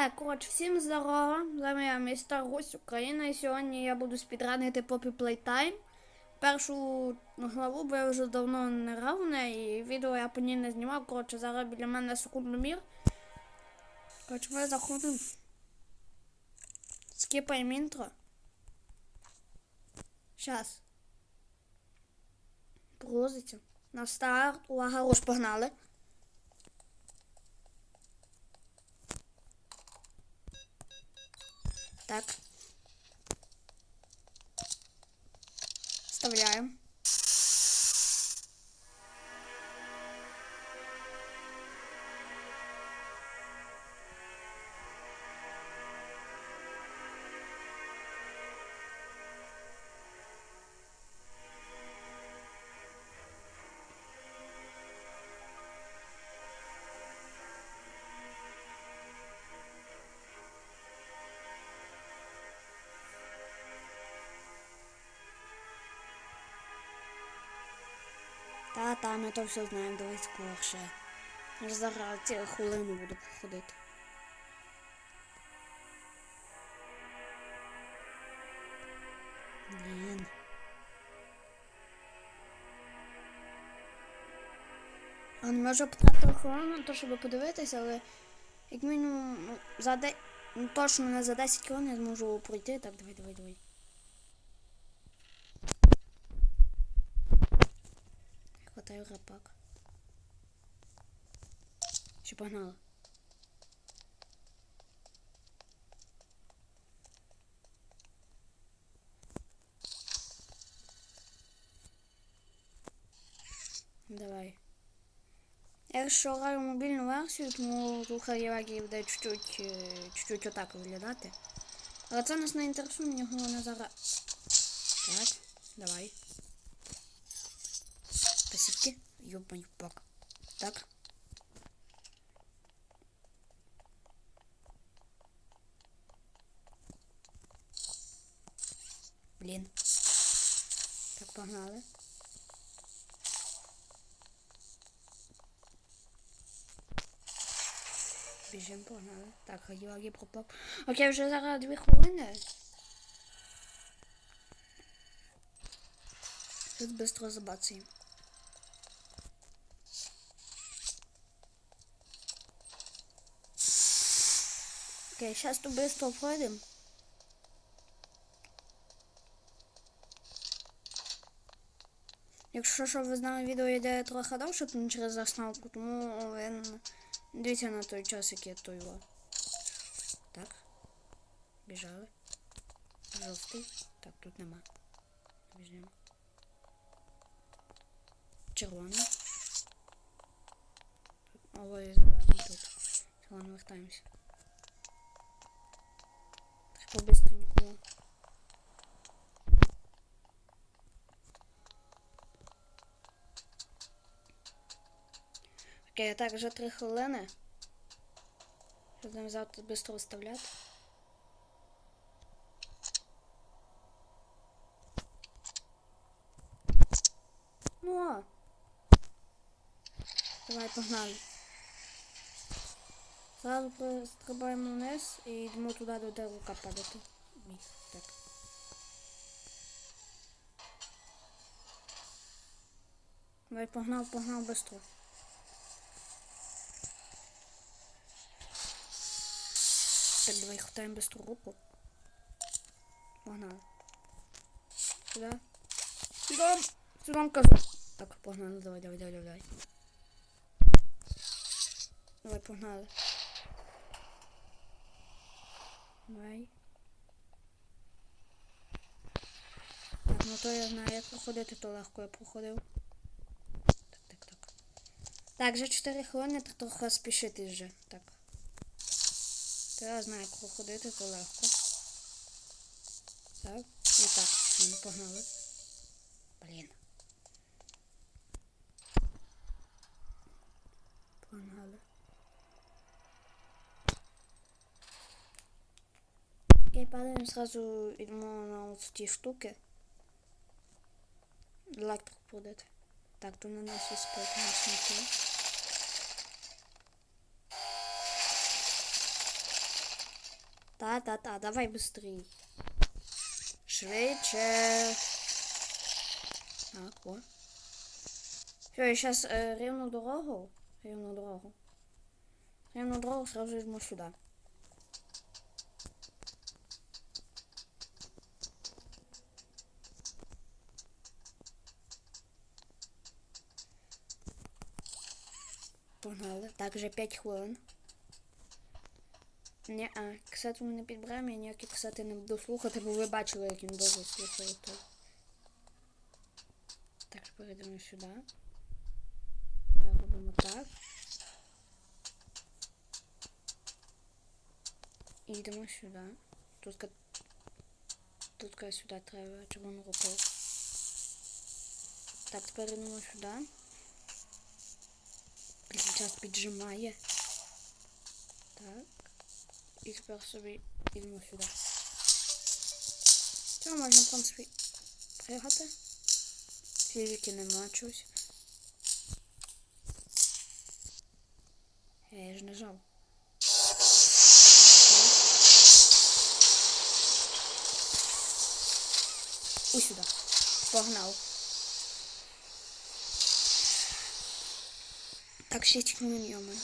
Так, коротше, всім здорово. З вами я, містер Гусь Україна. І сьогодні я буду спідранити Poppy Playtime. Першу главу, бо я вже давно не грав і відео я по ній не знімав. Коротше, зараз біля мене секундомір. Коротше, ми заходимо. Скіпаємо інтро. Щас. Грузиться. На старт. Увага, руш, погнали. Так. Та, та, ми то все знаємо, дивись скорше. Я зараз цілу хвилину буду походити. Блін. А не може потратити хвилину на щоб подивитися, але як мінімум ну, за де... ну, точно не за 10 хвилин я зможу пройти. Так, давай, давай, давай. Хватаю рапак. Ще погнали. Давай. Я якщо граю мобільну версію, тому рухай лаги буде чуть-чуть е, чуть-чуть отак виглядати. Але це нас не інтересує, мені головне зараз. Так, давай. Спасибо. Ёбаный пак. Так. Блин. Так, погнали. Біжимо, погнали. Так, Георгій пропав. Окей, вже зараз дві хвилини. Тут быстро забацаємо. Окей, сейчас тут быстро пройдем. Якщо що ви знали, відео йде трохи довше, не через заставку, тому ви дивіться на той час, який то його. Так. Біжали. Жовтий. Так, тут нема. Біжимо. Червоний. Ой, зелений тут. Ладно, вертаємося. Побыстренько. Окей, так, вже три хвилини. Будемо завтра швидко виставляти. Ну. Давай, погнали. Зразу стрибаємо вниз і йдемо туди, де де рука падати. Так. Давай, погнав, погнав быстро. Так, давай хватаємо быстро руку. Погнали. Сюда. Сюда. Сюда кажу. Так, погнали, давай, давай, давай, давай. Давай, погнали. Давай. Так, ну то я знаю, як проходити, то легко я проходив. Так, так, так. Так, вже 4 хвилини, так трохи спішити вже. Так. То я знаю, як проходити, то легко. Так, і так, ну, погнали. Блін. Погнали. Окей, падаємо сразу йдемо на ось ті штуки. Електрик буде. Так, то на нас наш ніхто. Та-та-та, давай быстрей. Швидше. Так, о. Все, я сейчас э, рівну дорогу. Рівну дорогу. Рівну дорогу сразу йдемо сюди. Погнали. Так, вже 5 хвилин. Ні, а касету ми не підберемо, я ніякі касети не буду слухати, бо ви бачили, як він довго слухає то. Так, перейдемо сюди. Так, робимо так. І йдемо сюди. Тут, тут сюди треба червону руку. Так, тепер йдемо сюди. Блін, час піджимає. Так. І тепер собі йдемо сюди. Цього можна, в принципі, пригати. Фізики нема чогось. Е, Я ж нажав. Ось сюди. Погнав. Так, 6 хвилин йоми.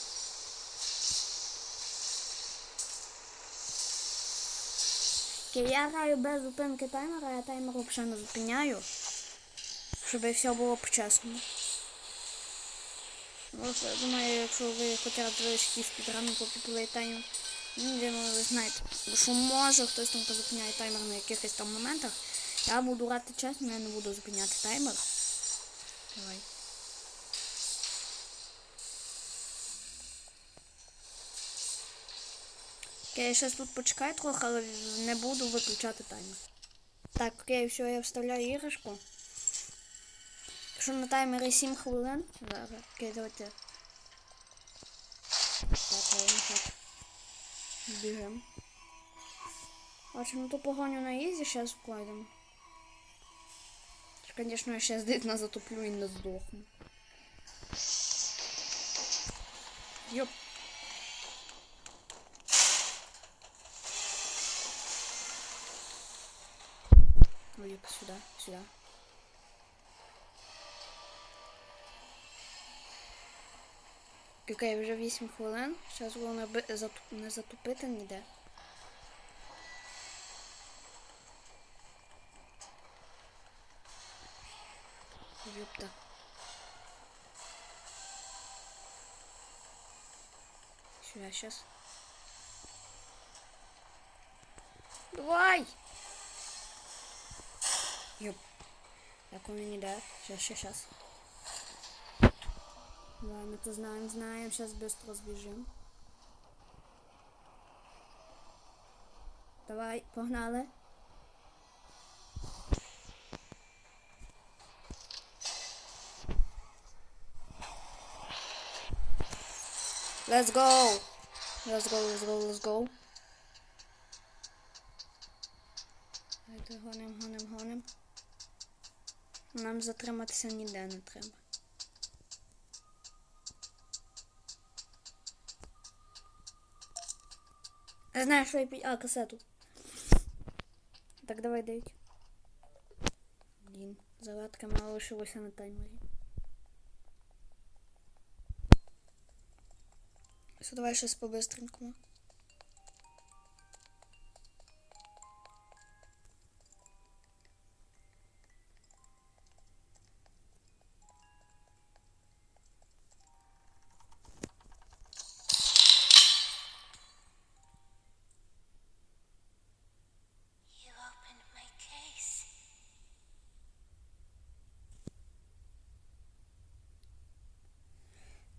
Я граю без зупинки таймера, я таймер взагалі не зупиняю. Щоб все було по-чесному. Я думаю, якщо ви хоча б якісь підрани по плейтайму, ну, я думаю, ви знаєте, що може хтось там позупиняє таймер на якихось там моментах. Я буду грати чесно, я не буду зупиняти таймер. Давай. Я зараз тут почекаю трохи, але не буду виключати таймер. Так, окей, все, я вставляю іграшку. Якщо на таймері 7 хвилин. Зараз, окей, давайте. Так, ладно, так. Біжим. Бачимо ту погоню на ізі, зараз вкладемо. Звісно, я зараз дитно затоплю і не здохну. Йоп. Ой, сюда, сюда. Окей, вже 8 хвилин. Зараз головне не затупити ніде. Ёпта. Сюда сейчас. Давай! Ёп. Так он не да. Сейчас, сейчас, сейчас. Да, мы это знаем, знаем. Сейчас быстро сбежим. Давай, погнали. Let's go. Let's go, let's go, let's go. Давайте гоним, гоним, гоним. Нам затриматися ніде не треба. Знаю, що я пі... А, касету. Так, давай дивіть. Блін, зарядка мало лишилося на таймері. Все, давай щось по-бистренькому.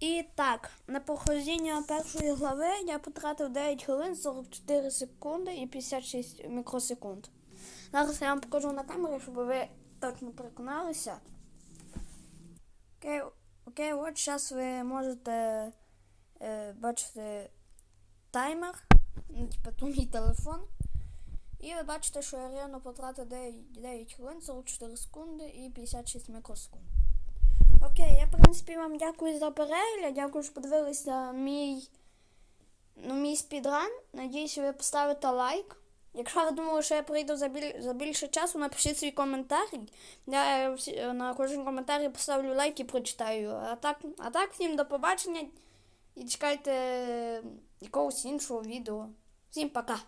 І так, на проходження першої глави я потратив 9 хвилин 44 секунди і 56 мікросекунд. Зараз я вам покажу на камері, щоб ви точно переконалися. Окей, окей от зараз ви можете е, бачити таймер, ну, типу, мій телефон. І ви бачите, що я реально потратив 9, 9 хвилин 44 секунди і 56 мікросекунд. Окей, я в принципі вам дякую за перегляд. Дякую, що подивилися мій, ну, мій спідран. Надіюсь, ви поставите лайк. Якщо ви думали, що я прийду за, біль... за більше часу, напишіть свій коментар. Я всі- на кожен коментар поставлю лайк і прочитаю. А так, а так всім до побачення і чекайте якогось іншого відео. Всім пока!